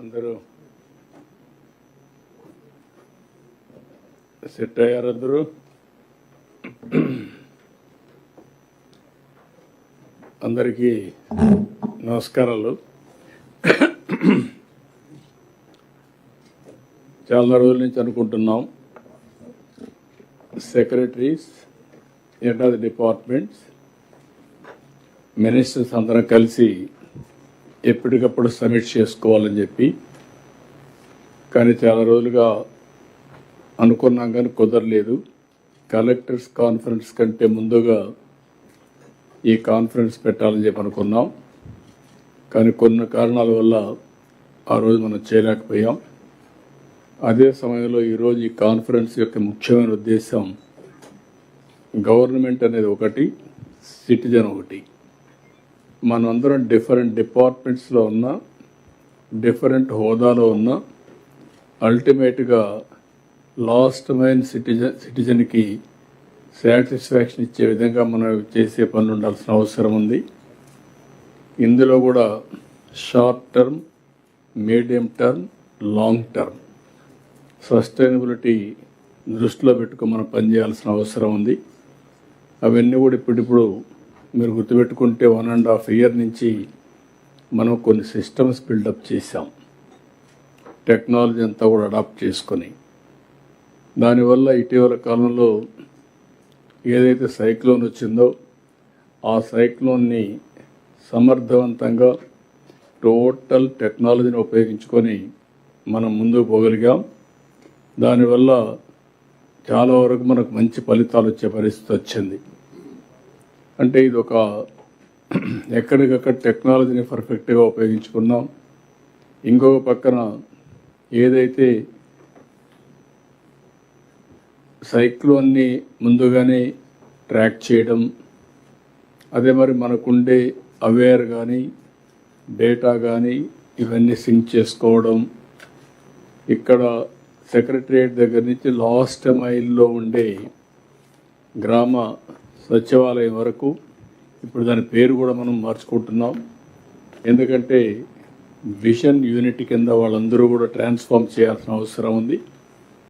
అందరూ సెట్ అయ్యారు అందరూ. అందరికీ నమస్కారాలు. చాలా రోజుల నుంచి అనుకుంటున్నాం. Secretaries head of the departments ministers అందరం కలిసి ఎప్పటికప్పుడు సబ్మిట్ చేసుకోవాలని చెప్పి. కానీ చాలా రోజులుగా అనుకున్నాం కానీ కుదరలేదు. కలెక్టర్స్ కాన్ఫరెన్స్ కంటే ముందుగా ఈ కాన్ఫరెన్స్ పెట్టాలని చెప్పి అనుకున్నాం. కానీ కొన్ని కారణాల వల్ల ఆ రోజు మనం చేయలేకపోయాం. అదే సమయంలో ఈరోజు ఈ కాన్ఫరెన్స్ యొక్క ముఖ్యమైన ఉద్దేశం గవర్నమెంట్ అనేది ఒకటి సిటిజన్ ఒకటి. మనందరం డిఫరెంట్ డిపార్ట్మెంట్స్లో ఉన్న డిఫరెంట్ హోదాలో ఉన్న అల్టిమేట్గా లాస్ట్ మైన్ సిటిజన్ సిటిజన్కి సాటిస్ఫాక్షన్ ఇచ్చే విధంగా మనం చేసే పనులు ఉండాల్సిన అవసరం ఉంది. ఇందులో కూడా short term medium term long term sustainability దృష్టిలో పెట్టుకుని మనం పనిచేయాల్సిన అవసరం ఉంది. అవన్నీ కూడా ఇప్పుడిప్పుడు మీరు గుర్తుపెట్టుకుంటే వన్ అండ్ హాఫ్ ఇయర్ నుంచి మనం కొన్ని సిస్టమ్స్ బిల్డప్ చేశాం. టెక్నాలజీ అంతా కూడా అడాప్ట్ చేసుకొని. దానివల్ల ఇటీవల కాలంలో ఏదైతే సైక్లోన్ వచ్చిందో ఆ సైక్లోన్ని సమర్థవంతంగా టోటల్ టెక్నాలజీని ఉపయోగించుకొని మనం ముందుకు పోగలిగాం. దానివల్ల చాలా వరకు మనకు మంచి ఫలితాలు వచ్చే పరిస్థితి వచ్చింది. అంటే ఇది ఒక ఎక్కడికక్కడ టెక్నాలజీని పర్ఫెక్ట్గా ఉపయోగించుకున్నాం. ఇంకొక పక్కన ఏదైతే సైక్లోన్ని ముందుగానే ట్రాక్ చేయడం అదే మరి మనకుండే అవేర్ కానీ డేటా కానీ ఇవన్నీ సింక్ చేసుకోవడం ఇక్కడ సెక్రటరియట్ దగ్గర నుంచి లాస్ట్ మైల్లో ఉండే గ్రామ సచివాలయం వరకు ఇప్పుడు దాని పేరు కూడా మనం మార్చుకుంటున్నాం. ఎందుకంటే విషన్ యూనిట్ కింద వాళ్ళందరూ కూడా ట్రాన్స్ఫార్మ్ చేయాల్సిన అవసరం ఉంది.